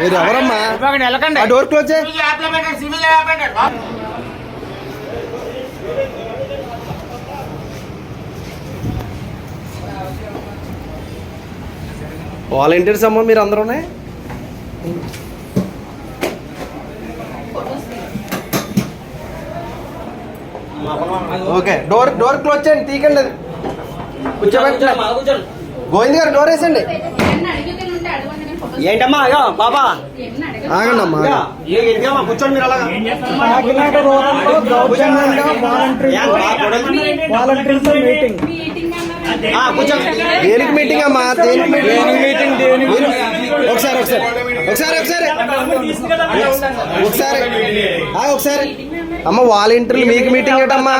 మీరు ఎవరమ్మా వెళ్ళకండి డోర్ క్లోజ్ వాలంటీర్స్ అమ్మ మీరు అందరూనే ఓకే డోర్ డోర్ క్లోజ్ చేయండి తీకండి అది. కూర్చోబెట్టండి. గోవింద్ గారు డోర్ వేసండి. ఏంటమ్మా అయ్యో బాబా. ఆగండి. అమ్మా అయ్యో, ఏ ఇదిగమ్మా, కూర్చోండి. మీరు అలాగా కాకినాడ రూరల్లో దౌర్జన్యంగా. వాలంటీర్స్ మీటింగ్ దేనికి మీటింగ్ అమ్మా? దేనికి మీటింగ్? దేనికి ఒకసారి ఒకసారి ఒకసారి ఒకసారి. ఒకసారి. ఒకసారి. అమ్మ వాలంటీర్లు మీకు మీటింగ్ ఏంటమ్మా?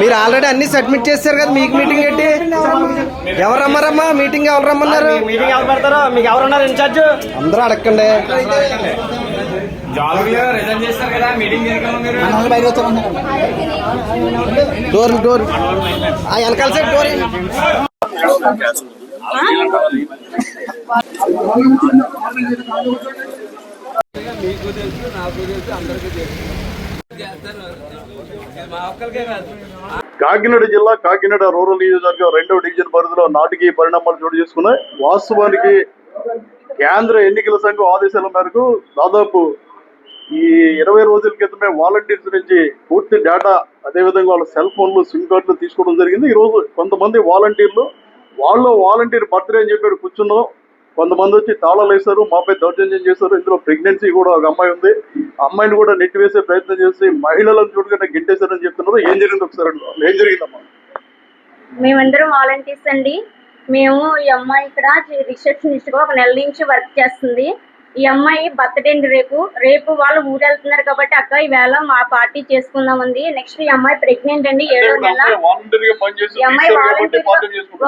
మీరు ఆల్రెడీ అన్ని సబ్మిట్ చేశారు కదా మీకు మీటింగ్ ఏంటి? ఎవరు రమ్మారమ్మా మీటింగ్ ఎవరు రమ్మన్నారు? మీటింగ్ ఎవరు పెడతారో? మీకు ఎవరు ఉన్నారు ఇన్ఛార్జ్ అందరూ అడగండి డోర్ డోర్. ఆ వెనకాల సైడ్ డోర్. వేయండి. కాకినాడ జిల్లా కాకినాడ రూరల్ నియోజకవర్గం రెండవ డివిజన్ పరిధిలో నాటికి పరిణామాలు చోటు చేసుకున్నాయి. వాస్తవానికి కేంద్ర ఎన్నికల సంఘం ఆదేశాల మేరకు దాదాపు ఈ ఇరవై రోజుల క్రితమే వాలంటీర్స్ నుంచి పూర్తి డేటా అదేవిధంగా వాళ్ళ సెల్ ఫోన్లు సిమ్ కార్డులు తీసుకోవడం జరిగింది. ఈ రోజు కొంతమంది వాలంటీర్లు వాళ్ళు వాలంటీర్ బర్త్డే అని చెప్పారు కూర్చున్నాం. కొంతమంది వచ్చి తాళాలు వేశారు మాపై దౌర్జన్యం చేశారు. ఇందులో ప్రెగ్నెన్సీ కూడా ఒక అమ్మాయి ఉంది. ఆ అమ్మాయిని కూడా నెట్టి వేసే ప్రయత్నం చేసి మహిళలను చూడకుండా గింటేశారని చెప్తున్నారు. ఏం జరిగింది ఒకసారి ఏం జరిగిందమ్మా? మేమందరం వాలంటీర్స్ అండి. మేము ఈ అమ్మాయి ఇక్కడ రిసెప్షనిస్ట్గా ఒక నెల నుంచి వర్క్ చేస్తుంది. ఈ అమ్మాయి బర్త్డే అండి రేపు. రేపు వాళ్ళు ఊరు వెళ్తున్నారు కాబట్టి అక్క ఈవేళ మా పార్టీ చేసుకుందామంది. నెక్స్ట్ ఈ అమ్మాయి ప్రెగ్నెంట్ అండి ఏడో నెల. ఈ అమ్మాయి వాలంటీర్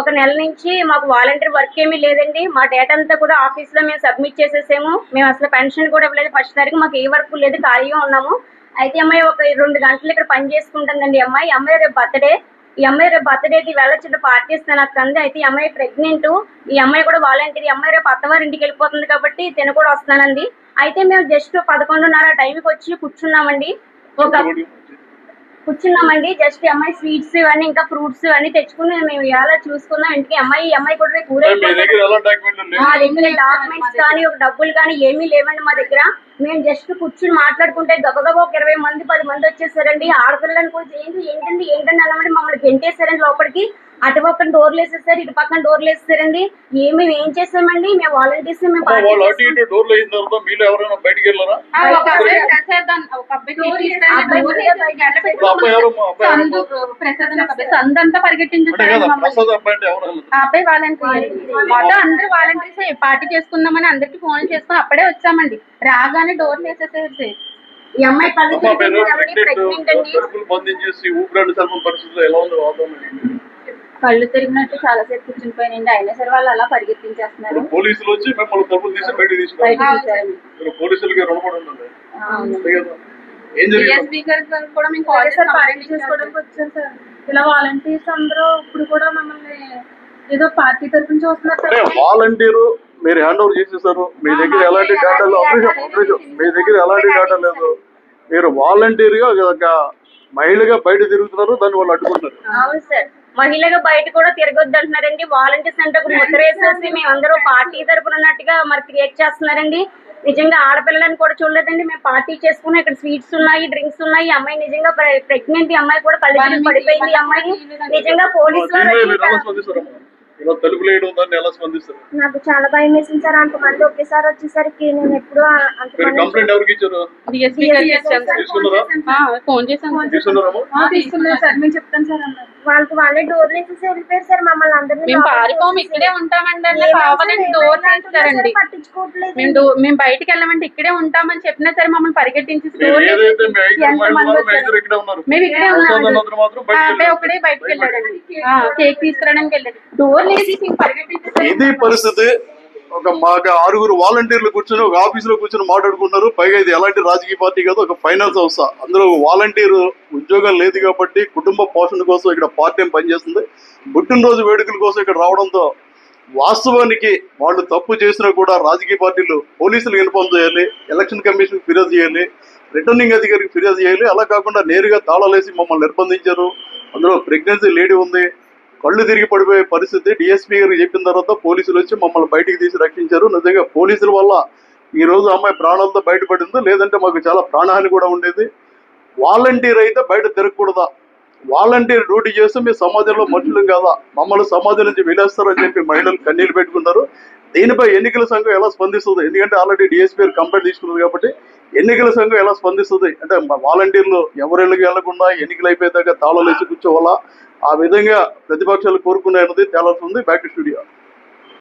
ఒక నెల నుంచి మాకు వాలంటీర్ వర్క్ ఏమీ లేదండి. మా డేటా అంతా కూడా ఆఫీస్లో మేము సబ్మిట్ చేసేసాము. మేము అసలు పెన్షన్ కూడా ఇవ్వలేదు. ఫస్ట్ తారీఖు మాకు ఏ వర్క్ లేదు ఖాళీగా ఉన్నాము. అయితే అమ్మాయి ఒక రెండు గంటలు ఇక్కడ పని చేసుకుంటుందండి అమ్మాయి. అమ్మాయి రేపు బర్త్డే ఈ అమ్మాయి రేపు బర్త్డేకి చిన్న పార్టీ ఇస్తాను నాకు అంది. అయితే ఈ అమ్మాయి ప్రెగ్నెంట్ ఈ అమ్మాయి కూడా వాలంటీర్ ఈ అమ్మాయి రేపు అత్తవారి ఇంటికి వెళ్ళిపోతుంది కాబట్టి తిన కూడా వస్తానండి అయితే మేము జస్ట్ పదకొండున్నర టైంకి వచ్చి కూర్చున్నామండి. ఒక కూర్చున్నామండి. జస్ట్ అమ్మాయి స్వీట్స్ ఇవన్నీ ఇంకా ఫ్రూట్స్ ఇవన్నీ తెచ్చుకుని మేము ఇలా చూసుకున్నాం ఇంటికి అమ్మాయి అమ్మాయి కూడా రేపు మీ దగ్గర ఎలా డాక్యుమెంట్స్ కానీ ఒక డబ్బులు కానీ ఏమీ లేవండి మా దగ్గర. మేము జస్ట్ కూర్చుని మాట్లాడుకుంటే గబగబా ఒక ఇరవై మంది పది మంది వచ్చేసారండి. ఆడపిల్లలని కూడా ఏంటి ఏంటండి ఏంటండి అన్నమాట మమ్మల్ని గెంటేసారండి లోపలికి. అటు పక్కన డోర్లు వేసేసారు ఇటు పక్కన డోర్లు వేసేసారండి. ఏమి మేము ఏం చేసామండి? మేము వాలంటీర్స్ మేము పార్టీ వాళ్ళు అటు చేసుకున్నాం. ఇటు డోర్లు అయిన తర్వాత మీరు ఎవరైనా బయటికి వెళ్ళారా? ఆ, ఒక అబ్బాయి ప్రసాద్ అన్న- ఒక అబ్బాయి తీసుకెళ్ళి అబ్బాయి డోర్ మీద వేసేసి గడ్డ ఇప్పుడు అబ్బాయి ఎవరు? మా అబ్బాయి ఎవరు? సందు ప్రసాద్ అన్న ఒక అబ్బాయి. సందంతా అంటే పరిగెట్టించేసారు కదా మమ్మల్ని. ప్రసాద్ అబ్బాయి అంటే ఎవరు? ఆ అబ్బాయి వాలంటీర్ మొత్తం అందరూ వాలంటీర్స్ పార్టీ చేసుకుందామని అందరికి ఫోన్ చేసుకుని అప్పుడే వచ్చామండి. రాగానే డోర్ వేసేసేసి ఈ అమ్మాయి అమ్మ తిరిగింది ప్రెగ్నెంట్ అండి? కడుపులు బంధించేసి ఊపిరాడు చర్మం పరిస్థితుల్లో ఎలా ఉంది వాతావరణం కళ్ళు తిరిగినట్టు చాలా సేపు కూర్చునిపోయినండి అయినా సరే వాళ్ళు అలా పరిగెత్తించేస్తున్నారు. పోలీసులు వచ్చి మిమ్మల్ని తప్పులు తీసి తీసుకున్నారు బయట పోలీసులకి రుణపడి? ఏం జరిగింది? కూడా మేము కాల్ సార్ పార్టీ చేసుకోవడానికి వచ్చాను సార్. ఇలా వాలంటీర్స్ అందరూ ఇప్పుడు కూడా మమ్మల్ని ఏదో పార్టీ తరఫున చూస్తున్నారు సార్. వాలంటీరు మీరు హ్యాండ్ ఓవర్ చేసేసారు. మీ దగ్గర ఎలాంటి డేటా లేదు. మీ దగ్గర ఎలాంటి డేటా లేదు. మీరు వాలంటీర్గా ఒక మహిళగా బయట తిరుగుతున్నారు దాన్ని వాళ్ళు అడ్డుకుంటున్నారు. అవును సార్. మహిళగా బయట కూడా తిరగొద్దు అంటున్నారండి. వాలంటీర్స్ అంటే ఒక ముద్ర వేసేసి మేమందరూ పార్టీ తరపున ఉన్నట్టుగా మరి క్రియేట్ చేస్తున్నారండి. నిజంగా ఆడపిల్లలని కూడా చూడలేదండి. మేము పార్టీ చేసుకుని ఇక్కడ స్వీట్స్ ఉన్నాయి డ్రింక్స్ ఉన్నాయి. ఈ అమ్మాయి నిజంగా ప్రెగ్నెంట్ ఈ అమ్మాయి కూడా కళ్ళు తిరిగి పడిపోయింది ఈ అమ్మాయి. నిజంగా పోలీసు నాకు చాలా భయం వేసింది సార్. అంతమంది ఒకేసారి వచ్చేసరికి నేను ఎప్పుడు ఫోన్ చేశాం సార్. మేము చెప్తాను సార్ వాళ్ళకి వాళ్ళే డోర్లు వేసేసి వెళ్ళిపోయారు సార్ మమ్మల్ని అందరినీ మేము పారిపోము. ఇక్కడే ఉంటామండి అంటే కావాలని డోర్ సరే పట్టించుకోవట్లేదు. మేము డో- మేము బయటికి వెళ్ళమంటే ఇక్కడే ఉంటామని చెప్పినా సరే మమ్మల్ని పరిగెట్టించి ఏదైతే ఉన్నారో. వచ్చారు? ఇక్కడే ఉన్నారు. మేము ఇక్కడే ఉన్నామండి. మాత్రం ఆ బయటికి అబ్బాయి వెళ్ళాడు. ఒకడే బయటకు వెళ్ళాడండి. ఆ, కేక్ తీసుకురావడానికి వెళ్ళాడు. డోర్ వేసి ఇది పరిస్థితి. ఒక మాకు ఆరుగురు వాలంటీర్లు కూర్చొని ఒక ఆఫీసులో కూర్చొని మాట్లాడుకున్నారు పైగా ఇది ఎలాంటి రాజకీయ పార్టీ కాదు ఒక ఫైనాన్స్ సంస్థ. అందులో వాలంటీర్ ఉద్యోగం లేదు కాబట్టి కుటుంబ పోషణ కోసం ఇక్కడ పార్ట్ టైం పనిచేస్తుంది పుట్టినరోజు వేడుకల కోసం ఇక్కడ రావడంతో వాస్తవానికి వాళ్ళు తప్పు చేసినా కూడా రాజకీయ పార్టీలు పోలీసులకు ఇన్ఫార్మ్ చేయాలి ఎలక్షన్ కమిషన్ ఫిర్యాదు చేయాలి రిటర్నింగ్ అధికారికి ఫిర్యాదు చేయాలి. అలా కాకుండా నేరుగా తాళాలేసి మమ్మల్ని నిర్బంధించారు. అందులో ప్రెగ్నెన్సీ లేడీ ఉంది. కళ్ళు తిరిగి పడిపోయే పరిస్థితి. డిఎస్పీ గారికి చెప్పిన తర్వాత పోలీసులు వచ్చి మమ్మల్ని బయటికి తీసి రక్షించారు. నిజంగా పోలీసుల వల్ల ఈ రోజు అమ్మాయి ప్రాణాలతో బయటపడింది. లేదంటే మాకు చాలా ప్రాణహాని కూడా ఉండేది. వాలంటీర్ అయితే బయట తిరగకూడదా? వాలంటీర్ డ్యూటీ చేస్తే మీ సమాజంలో మనుషులు కాదా? మమ్మల్ని సమాజం నుంచి వెళ్ళేస్తారని చెప్పి మహిళలు కన్నీళ్ళు పెట్టుకున్నారు. దీనిపై ఎన్నికల సంఘం ఎలా స్పందిస్తుంది? ఎందుకంటే ఆల్రెడీ డిఎస్పీ గారు కంప్లైంట్ తీసుకున్నారు కాబట్టి ఎన్నికల సంఘం ఎలా స్పందిస్తుంది? అంటే వాలంటీర్లు ఎవరెళ్ళకి వెళ్ళకుండా ఎన్నికలు అయిపోయేదాకా తాళాలు వేసి కూర్చోవాలా? ఆ విధంగా ప్రతిపక్షాలు కోరుకునేది తేలాల్సి ఉంది. Back to studio